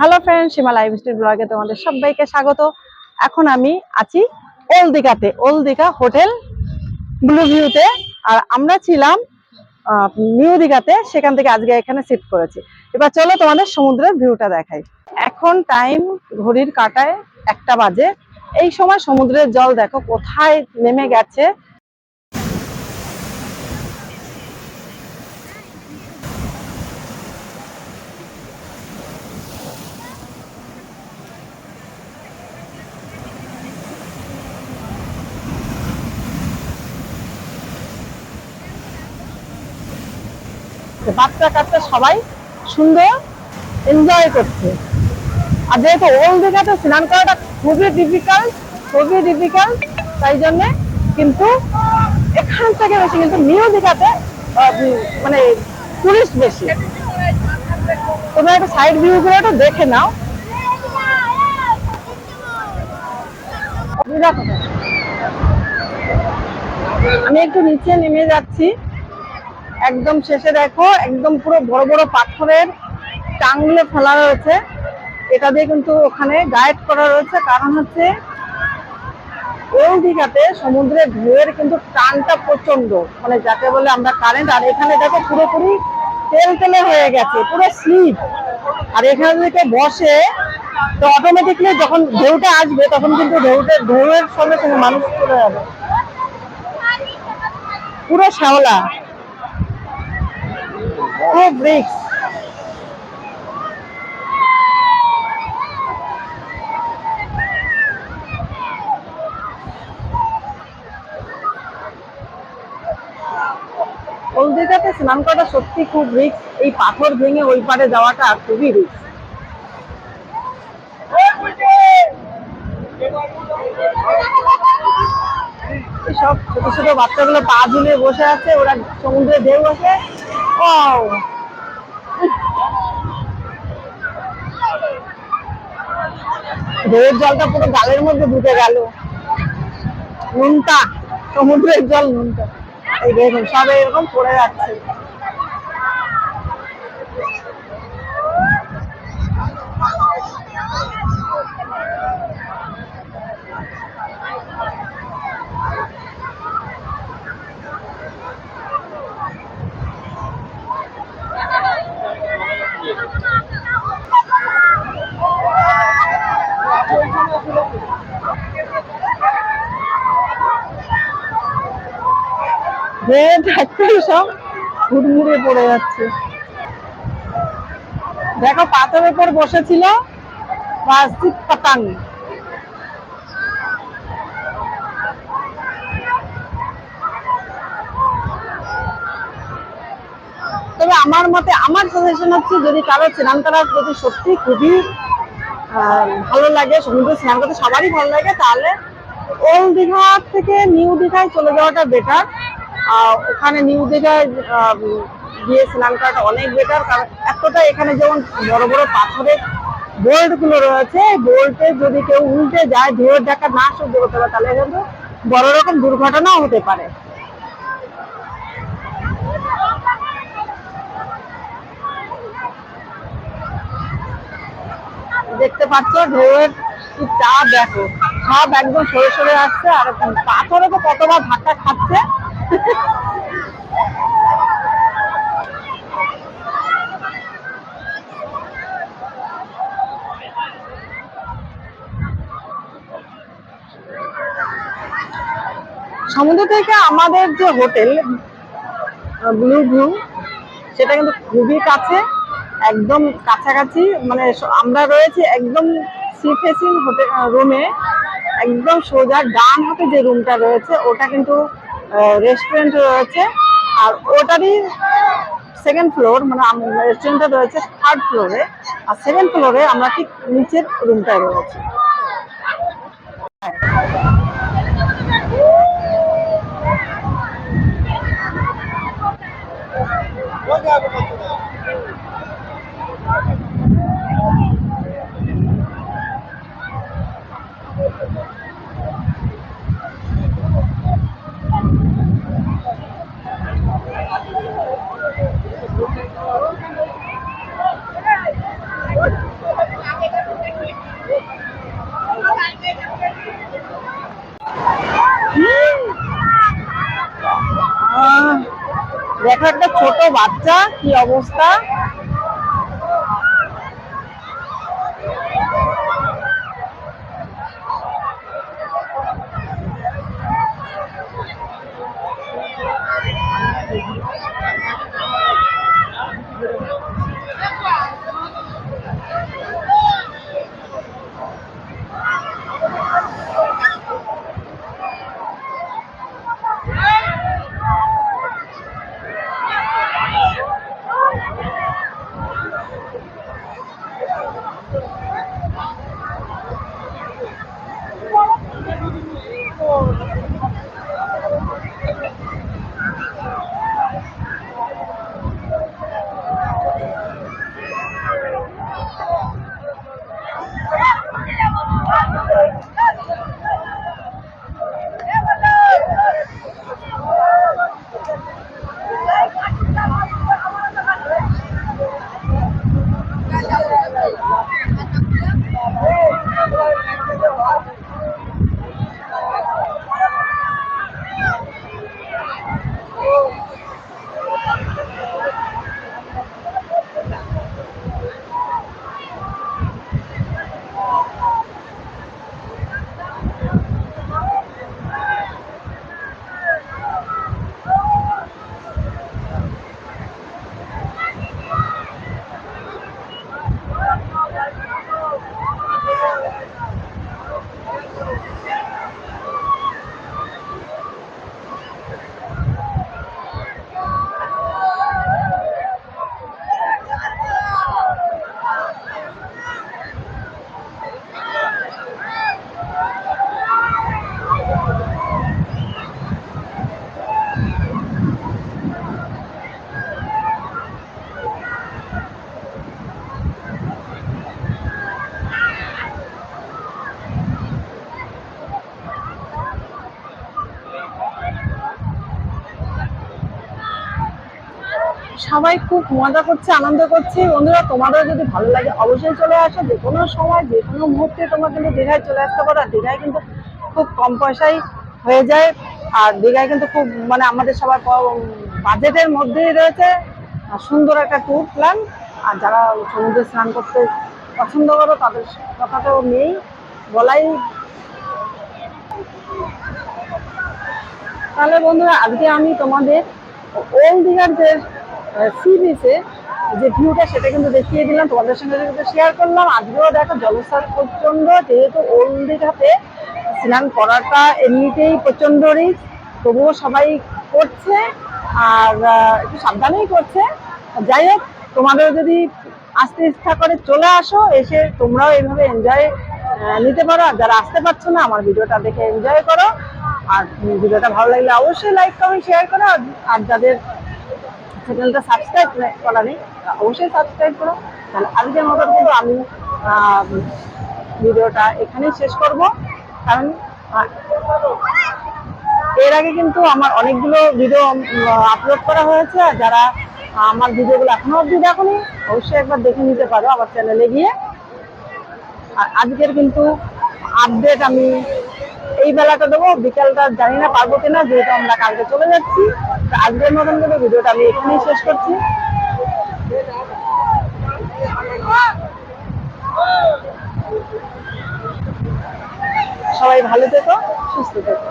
Hello friend Seema live street ব্লগে তোমাদের সবাইকে স্বাগত। এখন আমি আছি ওল্ড দীঘা হোটেল ব্লু ভিউতে আর আমরা ছিলাম নিউ দীঘাতে, সেখান থেকে আজকে এখানে শিফট করেছি। এবার চলো তোমাদের সমুদ্রের ভিউটা দেখাই। এখন টাইম ঘড়ির কাটায় একটা বাজে। এই সময় সমুদ্রের জল দেখো কোথায় নেমে গেছে। বাচ্চা কাচ্চা সবাই সুন্দর এনজয় করছে। আর যেহেতু ওল্ড দীঘাতে স্নান করাটা খুবই ডিফিকাল্ট খুবই ডিফিকাল্ট তাই জন্য কিন্তু এখান থেকে বেশি কিন্তু নিউ দীঘাতে মানে টুরিস্ট বেশি। তোমরা একটা সাইড ভিউ গুলো একটু দেখে নাও? আমি একটু নিচে নেমে যাচ্ছি। একদম শেষে দেখো, একদম পুরো বড় বড় পাথরের টাংগুলো ফেলা রয়েছে। এটা দিয়ে কিন্তু ওখানে গাইড করা রয়েছে। কারণ হচ্ছে, ওই দিঘাতে সমুদ্রের ঢেউয়ের কিন্তু টানটা প্রচণ্ড মানে যাকে বলে আমরা কারেন্ট আর এখানে দেখো পুরোপুরি তেল তেলে হয়ে গেছে, পুরো স্লিপ। আর এখানে থেকে বসে, তো অটোমেটিকলি যখন ঢেউটা আসবে, তখন কিন্তু ঢেউটা, ঢেউয়ের সঙ্গে সঙ্গে মানুষ চলে যাবে। পুরো শ্যাওলা। খুব রিক্স স্নান করাটা সত্যি খুব রিক্স এই পাথর ভেঙে ওই পারে যাওয়াটা খুবই রিক্স সব ছোট ছোট বাচ্চাগুলো পা ঝুলিয়ে বসে আছে, ওরা সমুদ্রে ঢেউ আছে ও ঢেউয়ের জলটা পুরো গালের মধ্যে ঢুকে গেল। নুনটা, সমুদ্রের জল নুনটা। এই দেখুন, সব এরকম পড়ে যাচ্ছে। পড়ে যাচ্ছে। দেখো পাথরের উপর বসেছিল প্লাস্টিক পাতাং তবে আমার মতে, আমার সাজেশন হচ্ছে যদি কারও স্নান করার প্রতি সত্যি খুবই ভালো লাগে, সমুদ্রে স্নান করতে সবারই ভালো লাগে, তাহলে ওল্ড দীঘা থেকে নিউ দীঘায় চলে যাওয়াটা বেটার ওখানে নিউ দীঘায় গিয়ে স্নান করাটা অনেক বেটার কারণ এতটা এখানে যেমন বড় বড় পাথরের বোল্টগুলো রয়েছে, বোল্টে যদি কেউ উল্টে যায় ঢেউয়ের ঢাকা না সহ্য করতে পারে, তাহলে কিন্তু বড় রকম দুর্ঘটনাও হতে পারে। দেখতে পাচ্ছ, ঢেউয়ের চাপ দেখো। সব একদম সরে সরে আসছে, আর পাথরে তো কতবার ধাক্কা খাচ্ছে। সমুদ্র থেকে আমাদের যে হোটেল ব্লু ভিউ সেটা কিন্তু খুবই কাছে, একদম কাছাকাছি মানে আমরা রয়েছি একদম সি ফেসিং হোটেল রুমে একদম সোজা ডান হাতে যে রুমটা রয়েছে, ওটা কিন্তু রেস্টুরেন্ট রয়েছে। আর ওটারই সেকেন্ড ফ্লোর মানে রেস্টুরেন্টটা রয়েছে থার্ড ফ্লোরে আর সেকেন্ড ফ্লোরে আমরা ঠিক নিচের রুমটায় রয়েছে। বাচ্চা কি অবস্থা? সবাই খুব মজা করছে, আনন্দ করছে। বন্ধুরা তোমাদের যদি ভালো লাগে, অবশ্যই চলে আসো। যে কোনো সময়, যে কোনো মুহূর্তে তোমরা কিন্তু দীঘায় চলে আসতে পারো। আর দীঘায় কিন্তু খুব কম পয়সায় হয়ে যায়। আর দীঘায় কিন্তু খুব মানে আমাদের সবার বাজেটের মধ্যেই রয়েছে। সুন্দর একটা ট্যুর প্ল্যান আর যারা সমুদ্রে স্নান করতে পছন্দ করো, তাদের কথা তো নেই। বলাই তাহলে বন্ধুরা, আজকে আমি তোমাদের ওল্ড দীঘার যে সি বিচে যে ভিউটা সেটা কিন্তু দেখিয়ে দিলাম। তোমাদের সঙ্গে কিন্তু শেয়ার করলাম, আজকেও দেখো জলস্থার প্রচণ্ড যেহেতু ওল্ড দীঘাতে স্নান করাটা এমনিতেই প্রচণ্ড রিস্ক তবুও সবাই করছে আর একটু সাবধানেই করছে। যাই হোক, তোমাদের যদি আসতে ইচ্ছা করে চলে আসো, এসে তোমরাও এইভাবে এনজয় নিতে পারো। আর যারা আসতে পারছ না, আমার ভিডিওটা দেখে এনজয় করো। আর ভিডিওটা ভালো লাগলে অবশ্যই লাইক কমেন্ট শেয়ার করো। আর যাদের চ্যানেলটা সাবস্ক্রাইব করা নেই অবশ্যই সাবস্ক্রাইব করো। তাহলে আজকের মতন কিন্তু আমি ভিডিওটা এখানেই শেষ করব। কারণ এর আগে কিন্তু আমার অনেকগুলো ভিডিও আপলোড করা হয়েছে। যারা আমার ভিডিওগুলো এখনও অবধি দেখোনি, অবশ্যই একবার দেখে নিতে পারো আমার চ্যানেলে গিয়ে। আর আজকের কিন্তু আপডেট আমি এই বেলাটা দেবো। বিকালটা জানি না পারব কিনা, যেহেতু আমরা কালকে চলে যাচ্ছি। আজকের মতন করে ভিডিওটা আমি এখানেই শেষ করছি সবাই ভালো থেকো সুস্থ থেকো।